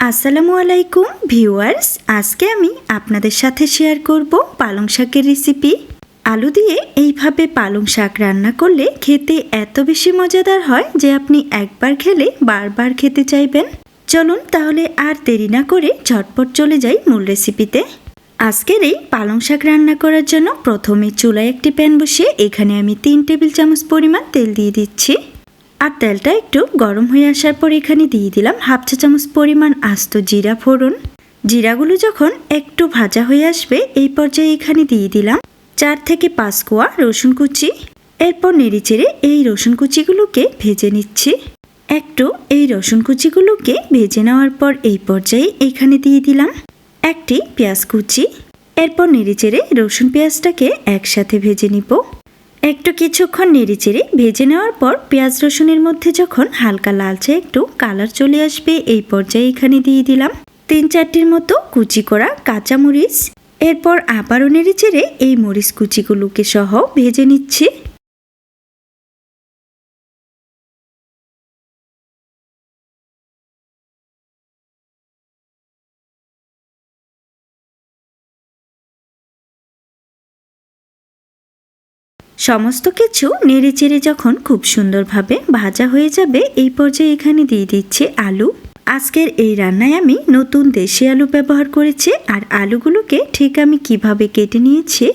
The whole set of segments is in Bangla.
আসসালামু আলাইকুম ভিউয়ার্স, আজকে আমি আপনাদের সাথে শেয়ার করব পালং শাকের রেসিপি আলু দিয়ে এইভাবে পালং শাক রান্না করলে খেতে এত বেশি মজাদার হয় যে আপনি একবার খেলে বারবার খেতে চাইবেন। চলুন তাহলে আর দেরি না করে ঝটপট চলে যাই মূল রেসিপিতে আজকের এই পালং শাক রান্না করার জন্য প্রথমে চুলায় একটি প্যান বসিয়ে এখানে আমি তিন টেবিল চামচ পরিমাণ তেল দিয়ে দিচ্ছি। আর তেলটা একটু গরম হয়ে আসার পর এখানে দিয়ে দিলাম হাফ চা চামচ পরিমাণ আস্ত জিরা ফোড়ন। জিরাগুলো যখন একটু ভাজা হয়ে আসবে, এই পর্যায়ে এখানে দিয়ে দিলাম চার থেকে পাঁচ কোয়া রসুন কুচি। এরপর নেড়েচেড়ে এই রসুন কুচিগুলোকে ভেজে নিচ্ছি। একটু এই রসুন কুচিগুলোকে ভেজে নেওয়ার পর এই পর্যায়ে এখানে দিয়ে দিলাম একটি পেঁয়াজ কুচি। এরপর নেড়ে নেড়েচেড়ে রসুন পেঁয়াজটাকে একসাথে ভেজে নিব। একটু কিছুক্ষণ নেড়েচেড়ে ভেজে নেওয়ার পর পেঁয়াজ রসুনের মধ্যে যখন হালকা লালচে একটু কালার চলে আসবে, এই পর্যায়ে এখানে দিয়ে দিলাম তিন চারটির মতো কুচি করা কাঁচা মরিচ এরপর আবারও নেড়েচেড়ে এই মরিচ কুচিগুলোকে সহ ভেজে নিচ্ছি। সমস্ত কিছু নেড়ে চেড়ে যখন খুব সুন্দরভাবে ভাজা হয়ে যাবে, এই পর্যায়ে এখানে দিয়ে দিচ্ছে আলু। আজকের এই রান্নায় আমি নতুন দেশি আলু ব্যবহার করেছি, আর আলুগুলোকে ঠিক আমি কীভাবে কেটে নিয়েছি,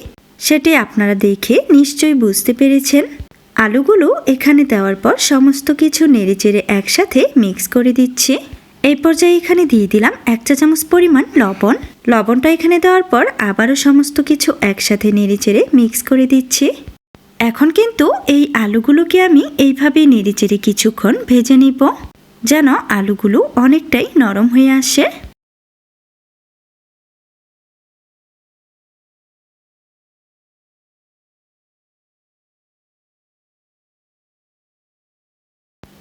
সেটি আপনারা দেখে নিশ্চয়ই বুঝতে পেরেছেন। আলুগুলো এখানে দেওয়ার পর সমস্ত কিছু নেড়ে চেড়ে একসাথে মিক্স করে দিচ্ছি। এই পর্যায়ে এখানে দিয়ে দিলাম এক চা চামচ পরিমাণ লবণ। লবণটা এখানে দেওয়ার পর আবারও সমস্ত কিছু একসাথে নেড়ে চেড়ে মিক্স করে দিচ্ছি। এখন কিন্তু এই আলুগুলোকে আমি এইভাবে নেড়েচেড়ে কিছুক্ষণ ভেজে নিব, যেন আলুগুলো অনেকটাই নরম হয়ে আসে।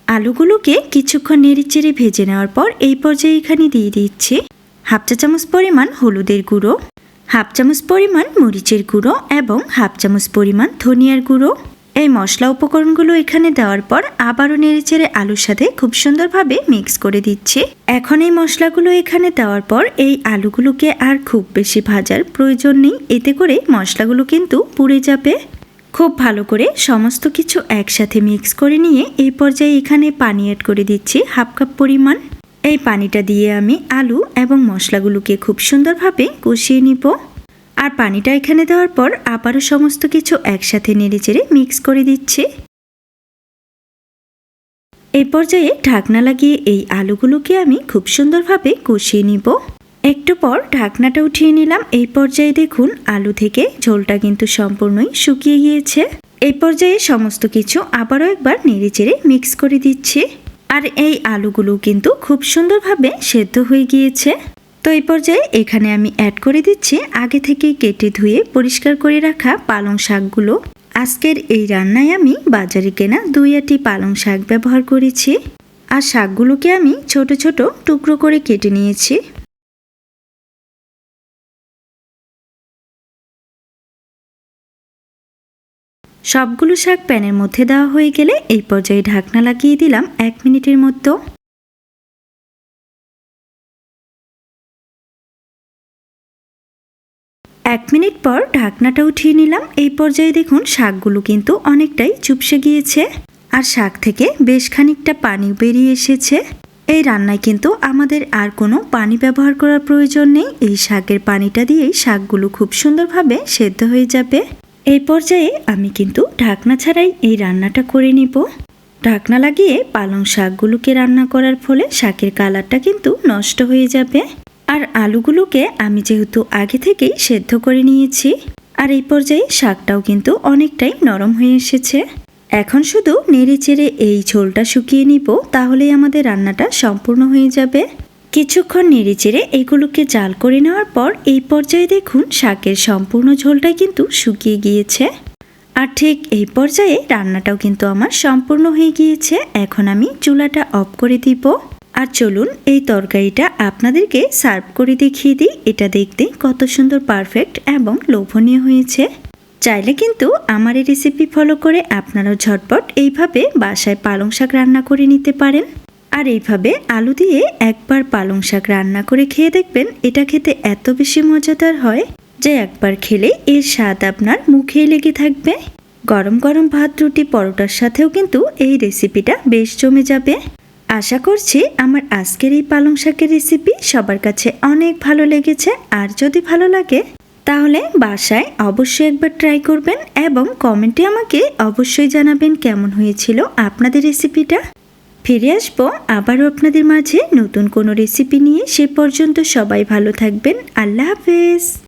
আলুগুলোকে কিছুক্ষণ নেড়েচেড়ে ভেজে নেওয়ার পর এই পর্যায়ে এখানে দিয়ে দিচ্ছি হাফ চা চামচ পরিমাণ হলুদের গুঁড়ো। হাফ চামচ পরিমাণ মরিচের গুঁড়ো এবং হাফ চামচ পরিমাণ ধনিয়ার গুঁড়ো। এই মশলা উপকরণগুলো এখানে দেওয়ার পর আবারও নেড়েচেড়ে আলুর সাথে খুব সুন্দরভাবে মিক্স করে দিচ্ছি। এখন এই মশলাগুলো এখানে দেওয়ার পর এই আলুগুলোকে আর খুব বেশি ভাজার প্রয়োজন নেই। এতে করে মশলাগুলো কিন্তু পুড়ে যাবে। খুব ভালো করে সমস্ত কিছু একসাথে মিক্স করে নিয়ে এই পর্যায়ে এখানে পানি অ্যাড করে দিচ্ছি হাফ কাপ পরিমাণ। এই পানিটা দিয়ে আমি আলু এবং মশলাগুলোকে খুব সুন্দরভাবে কষিয়ে নিব। আর পানিটা এখানে দেওয়ার পর আবারও সমস্ত কিছু একসাথে নেড়েচেড়ে মিক্স করে দিচ্ছি। এই পর্যায়ে ঢাকনা লাগিয়ে এই আলুগুলোকে আমি খুব সুন্দরভাবে কষিয়ে নিব। একটু পর ঢাকনাটা উঠিয়ে নিলাম। এই পর্যায়ে দেখুন, আলু থেকে ঝোলটা কিন্তু সম্পূর্ণই শুকিয়ে গিয়েছে। এই পর্যায়ে সমস্ত কিছু আবারও একবার নেড়েচেড়ে মিক্স করে দিচ্ছি। আর এই আলুগুলো কিন্তু খুব সুন্দরভাবে সেদ্ধ হয়ে গিয়েছে। তো এই পর্যায়ে এখানে আমি অ্যাড করে দিচ্ছি আগে থেকে কেটে ধুয়ে পরিষ্কার করে রাখা পালং শাকগুলো। আজকের এই রান্নায় আমি বাজারে কেনা দুই আটি পালং শাক ব্যবহার করেছি। আর শাকগুলোকে আমি ছোট ছোট টুকরো করে কেটে নিয়েছি। সবগুলো শাক প্যানের মধ্যে দেওয়া হয়ে গেলে এই পর্যায়ে ঢাকনা লাগিয়ে দিলাম এক মিনিটের মতো। এক মিনিট পর ঢাকনাটা উঠিয়ে নিলাম। এই পর্যায়ে দেখুন শাকগুলো কিন্তু অনেকটাই চুপসে গিয়েছে আর শাক থেকে বেশ খানিকটা পানি বেরিয়ে এসেছে। এই রান্নায় কিন্তু আমাদের আর কোনো পানি ব্যবহার করার প্রয়োজন নেই। এই শাকের পানিটা দিয়েই শাকগুলো খুব সুন্দরভাবে সেদ্ধ হয়ে যাবে। এই পর্যায়ে আমি কিন্তু ঢাকনা ছাড়াই এই রান্নাটা করে নিব। ঢাকনা লাগিয়ে পালং শাকগুলোকে রান্না করার ফলে শাকের কালারটা কিন্তু নষ্ট হয়ে যাবে। আর আলুগুলোকে আমি যেহেতু আগে থেকেই সেদ্ধ করে নিয়েছি, আর এই পর্যায়ে শাকটাও কিন্তু অনেকটাই নরম হয়ে এসেছে। এখন শুধু নেড়ে চেড়ে এই ঝোলটা শুকিয়ে নিব, তাহলেই আমাদের রান্নাটা সম্পূর্ণ হয়ে যাবে। কিছুক্ষণ নেড়ে চেড়ে এগুলোকে জাল করে নেওয়ার পর এই পর্যায়ে দেখুন শাকের সম্পূর্ণ ঝোলটাই কিন্তু শুকিয়ে গিয়েছে। আর ঠিক এই পর্যায়ে রান্নাটাও কিন্তু আমার সম্পূর্ণ হয়ে গিয়েছে। এখন আমি চুলাটা অফ করে দিব। আর চলুন এই তরকারিটা আপনাদেরকে সার্ভ করে দেখিয়ে দিই। এটা দেখতে কত সুন্দর পারফেক্ট এবং লোভনীয় হয়েছে। চাইলে কিন্তু আমার এই রেসিপি ফলো করে আপনারাও ঝটপট এইভাবে বাসায় পালং শাক রান্না করে নিতে পারেন। আর এইভাবে আলু দিয়ে একবার পালং শাক রান্না করে খেয়ে দেখবেন এটা খেতে এত বেশি মজাদার হয় যে একবার খেলে এর স্বাদ আপনার মুখেই লেগে থাকবে। গরম গরম ভাত, রুটি, পরোটার সাথেও কিন্তু এই রেসিপিটা বেশ জমে যাবে। আশা করছি আমার আজকের এই পালং শাকের রেসিপি সবার কাছে অনেক ভালো লেগেছে। আর যদি ভালো লাগে, তাহলে বাসায় অবশ্যই একবার ট্রাই করবেন এবং কমেন্টে আমাকে অবশ্যই জানাবেন কেমন হয়েছিল আপনাদের রেসিপিটা। ফিরে আসব আবারও আপনাদের মাঝে নতুন কোনো রেসিপি নিয়ে। সে পর্যন্ত সবাই ভালো থাকবেন। আল্লাহ হাফেজ।